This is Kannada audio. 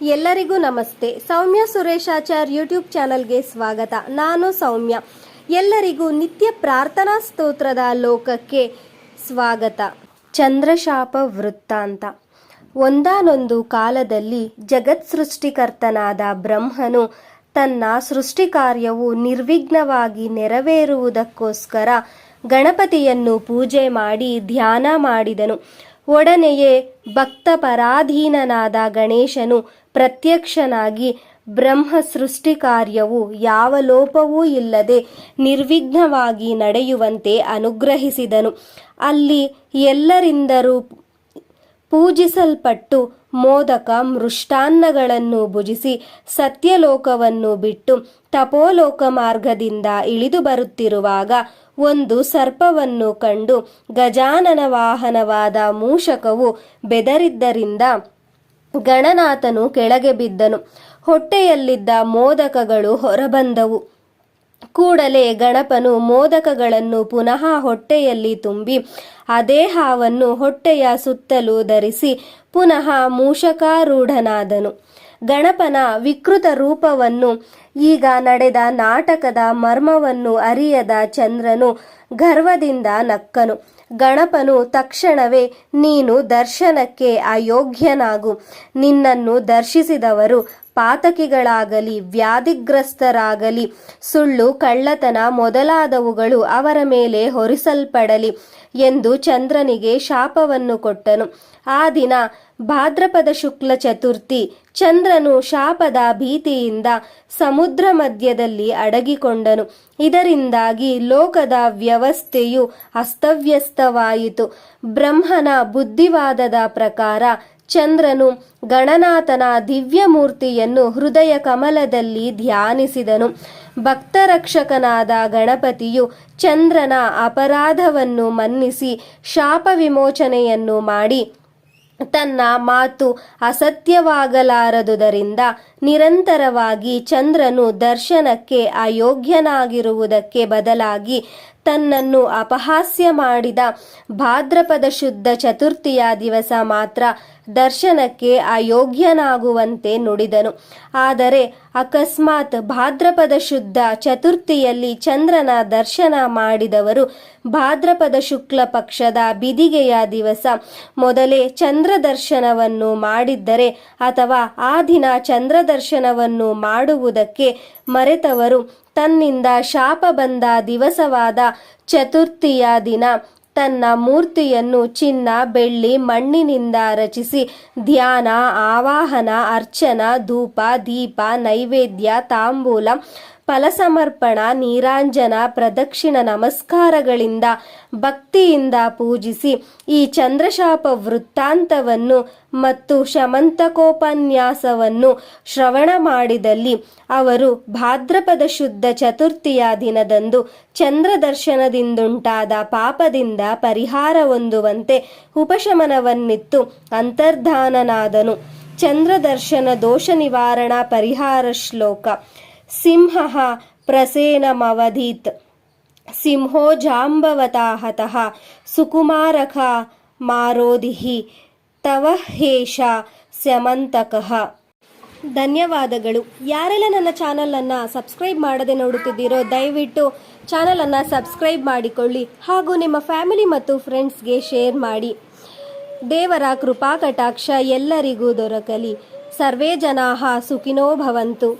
ಎಲ್ಲರಿಗೂ ನಮಸ್ತೆ. ಸೌಮ್ಯ ಸುರೇಶಾಚಾರ್ ಯೂಟ್ಯೂಬ್ ಚಾನಲ್ಗೆ ಸ್ವಾಗತ. ನಾನು ಸೌಮ್ಯ. ಎಲ್ಲರಿಗೂ ನಿತ್ಯ ಪ್ರಾರ್ಥನಾ ಸ್ತೋತ್ರದ ಲೋಕಕ್ಕೆ ಸ್ವಾಗತ. ಚಂದ್ರಶಾಪ ವೃತ್ತಾಂತ. ಒಂದಾನೊಂದು ಕಾಲದಲ್ಲಿ ಜಗತ್ ಸೃಷ್ಟಿಕರ್ತನಾದ ಬ್ರಹ್ಮನು ತನ್ನ ಸೃಷ್ಟಿ ಕಾರ್ಯವು ನಿರ್ವಿಘ್ನವಾಗಿ ನೆರವೇರುವುದಕ್ಕೋಸ್ಕರ ಗಣಪತಿಯನ್ನು ಪೂಜೆ ಮಾಡಿ ಧ್ಯಾನ ಮಾಡಿದನು. ಒಡನೆಯೇ ಭಕ್ತ ಪರಾಧೀನನಾದ ಗಣೇಶನು ಪ್ರತ್ಯಕ್ಷನಾಗಿ ಬ್ರಹ್ಮ ಸೃಷ್ಟಿ ಕಾರ್ಯವು ಯಾವ ಲೋಪವೂ ಇಲ್ಲದೆ ನಿರ್ವಿಘ್ನವಾಗಿ ನಡೆಯುವಂತೆ ಅನುಗ್ರಹಿಸಿದನು. ಅಲ್ಲಿ ಎಲ್ಲರಿಂದರೂ ಪೂಜಿಸಲ್ಪಟ್ಟು ಮೋದಕ ಮೃಷ್ಟಾನ್ನಗಳನ್ನು ಭುಜಿಸಿ ಸತ್ಯಲೋಕವನ್ನು ಬಿಟ್ಟು ತಪೋಲೋಕ ಮಾರ್ಗದಿಂದ ಇಳಿದು ಬರುತ್ತಿರುವಾಗ ಒಂದು ಸರ್ಪವನ್ನು ಕಂಡು ಗಜಾನನ ವಾಹನವಾದ ಮೂಷಕವು ಬೆದರಿದ್ದರಿಂದ ಗಣನಾಥನು ಕೆಳಗೆ ಬಿದ್ದನು. ಹೊಟ್ಟೆಯಲ್ಲಿದ್ದ ಮೋದಕಗಳು ಹೊರಬಂದವು. ಕೂಡಲೇ ಗಣಪನು ಮೋದಕಗಳನ್ನು ಪುನಃ ಹೊಟ್ಟೆಯಲ್ಲಿ ತುಂಬಿ ಅದೇ ಹಾವನ್ನು ಹೊಟ್ಟೆಯ ಸುತ್ತಲೂ ಧರಿಸಿ ಪುನಃ ಮೂಷಕಾರೂಢನಾದನು. ಗಣಪನ ವಿಕೃತ ರೂಪವನ್ನು ಈಗ ನಡೆದ ನಾಟಕದ ಮರ್ಮವನ್ನು ಅರಿಯದ ಚಂದ್ರನು ಗರ್ವದಿಂದ ನಕ್ಕನು. ಗಣಪನು ತಕ್ಷಣವೇ, ನೀನು ದರ್ಶನಕ್ಕೆ ಅಯೋಗ್ಯನಾಗು. ನಿನ್ನನ್ನು ದರ್ಶಿಸಿದವರು ಪಾತಕಿಗಳಾಗಲಿ, ವ್ಯಾಧಿಗ್ರಸ್ತರಾಗಲಿ, ಸುಳ್ಳು, ಕಳ್ಳತನ ಮೊದಲಾದವುಗಳು ಅವರ ಮೇಲೆ ಹೊರಿಸಲ್ಪಡಲಿ ಎಂದು ಚಂದ್ರನಿಗೆ ಶಾಪವನ್ನು ಕೊಟ್ಟನು. ಆ ದಿನ ಭಾದ್ರಪದ ಶುಕ್ಲ ಚತುರ್ಥಿ, ಚಂದ್ರನು ಶಾಪದ ಭೀತಿಯಿಂದ ಸಮುದ್ರ ಮಧ್ಯದಲ್ಲಿ ಅಡಗಿಕೊಂಡನು. ಇದರಿಂದಾಗಿ ಲೋಕದ ವ್ಯವಸ್ಥೆಯು ಅಸ್ತವ್ಯಸ್ತವಾಯಿತು. ಬ್ರಹ್ಮನ ಬುದ್ಧಿವಾದದ ಪ್ರಕಾರ ಚಂದ್ರನು ಗಣನಾಥನ ದಿವ್ಯ ಮೂರ್ತಿಯನ್ನು ಹೃದಯ ಕಮಲದಲ್ಲಿ ಧ್ಯಾನಿಸಿದನು. ಭಕ್ತರಕ್ಷಕನಾದ ಗಣಪತಿಯು ಚಂದ್ರನ ಅಪರಾಧವನ್ನು ಮನ್ನಿಸಿ ಶಾಪ ವಿಮೋಚನೆಯನ್ನು ಮಾಡಿ ತನ್ನ ಮಾತು ಅಸತ್ಯವಾಗಲಾರದುದರಿಂದ ನಿರಂತರವಾಗಿ ಚಂದ್ರನು ದರ್ಶನಕ್ಕೆ ಅಯೋಗ್ಯನಾಗಿರುವುದಕ್ಕೆ ಬದಲಾಗಿ ತನ್ನನ್ನು ಅಪಹಾಸ್ಯ ಮಾಡಿದ ಭಾದ್ರಪದ ಶುದ್ಧ ಚತುರ್ಥಿಯ ದಿವಸ ಮಾತ್ರ ದರ್ಶನಕ್ಕೆ ಅಯೋಗ್ಯನಾಗುವಂತೆ ನುಡಿದನು. ಆದರೆ ಅಕಸ್ಮಾತ್ ಭಾದ್ರಪದ ಶುದ್ಧ ಚತುರ್ಥಿಯಲ್ಲಿ ಚಂದ್ರನ ದರ್ಶನ ಮಾಡಿದವರು ಭಾದ್ರಪದ ಶುಕ್ಲ ಪಕ್ಷದ ಬಿದಿಗೆಯ ದಿವಸ. ಮೊದಲೇ ಚಂದ್ರ ದರ್ಶನವನ್ನು ಮಾಡಿದ್ದರೆ ಅಥವಾ ಆ ದಿನ ಚಂದ್ರ ದರ್ಶನವನ್ನು ಮಾಡುವುದಕ್ಕೆ ಮರೆತವರು. ತನ್ನಿಂದ ಶಾಪ ಬಂದ ದಿವಸವಾದ ಚತುರ್ಥಿಯ ದಿನ. ತನ್ನ ಮೂರ್ತಿಯನ್ನು ಚಿನ್ನ, ಬೆಳ್ಳಿ, ಮಣ್ಣಿನಿಂದ ರಚಿಸಿ ಧ್ಯಾನ, ಆವಾಹನ, ಅರ್ಚನ, ಧೂಪ, ದೀಪ, ನೈವೇದ್ಯ, ತಾಂಬೂಲ ಫಲಸಮರ್ಪಣ, ನೀರಾಂಜನ, ಪ್ರದಕ್ಷಿಣ, ನಮಸ್ಕಾರಗಳಿಂದ ಭಕ್ತಿಯಿಂದ ಪೂಜಿಸಿ ಈ ಚಂದ್ರಶಾಪ ವೃತ್ತಾಂತವನ್ನು ಮತ್ತು ಶಮಂತಕೋಪನ್ಯಾಸವನ್ನು ಶ್ರವಣ ಮಾಡಿದಲ್ಲಿ ಅವರು ಭಾದ್ರಪದ ಶುದ್ಧ ಚತುರ್ಥಿಯ ದಿನದಂದು ಚಂದ್ರ ದರ್ಶನದಿಂದುಂಟಾದ ಪಾಪದಿಂದ ಪರಿಹಾರ ಹೊಂದುವಂತೆ ಉಪಶಮನವನ್ನಿತ್ತು ಅಂತರ್ಧಾನನಾದನು. ಚಂದ್ರದರ್ಶನ ದೋಷ ನಿವಾರಣಾ ಪರಿಹಾರ ಶ್ಲೋಕ. ಸಿಂಹ ಪ್ರಸೇನಮವಧೀತ್. ಸಿಂಹೋ ಜಾಂಬವತಾಹತಃ ಸುಕುಮಾರಕ ಮಾರೋದಿಹಿ ತವ ಹೇಷ ಸ್ಯಮಂತಕಃ. ಧನ್ಯವಾದಗಳು. ಯಾರೆಲ್ಲ ನನ್ನ ಚಾನಲನ್ನು ಸಬ್ಸ್ಕ್ರೈಬ್ ಮಾಡದೆ ನೋಡುತ್ತಿದ್ದೀರೋ ದಯವಿಟ್ಟು ಚಾನಲನ್ನು ಸಬ್ಸ್ಕ್ರೈಬ್ ಮಾಡಿಕೊಳ್ಳಿ ಹಾಗೂ ನಿಮ್ಮ ಫ್ಯಾಮಿಲಿ ಮತ್ತು ಫ್ರೆಂಡ್ಸ್ಗೆ ಶೇರ್ ಮಾಡಿ. ದೇವರ ಕೃಪಾ ಕಟಾಕ್ಷ ಎಲ್ಲರಿಗೂ ದೊರಕಲಿ. ಸರ್ವೇ ಜನಾಹ ಸುಖಿನೋ ಭವಂತು.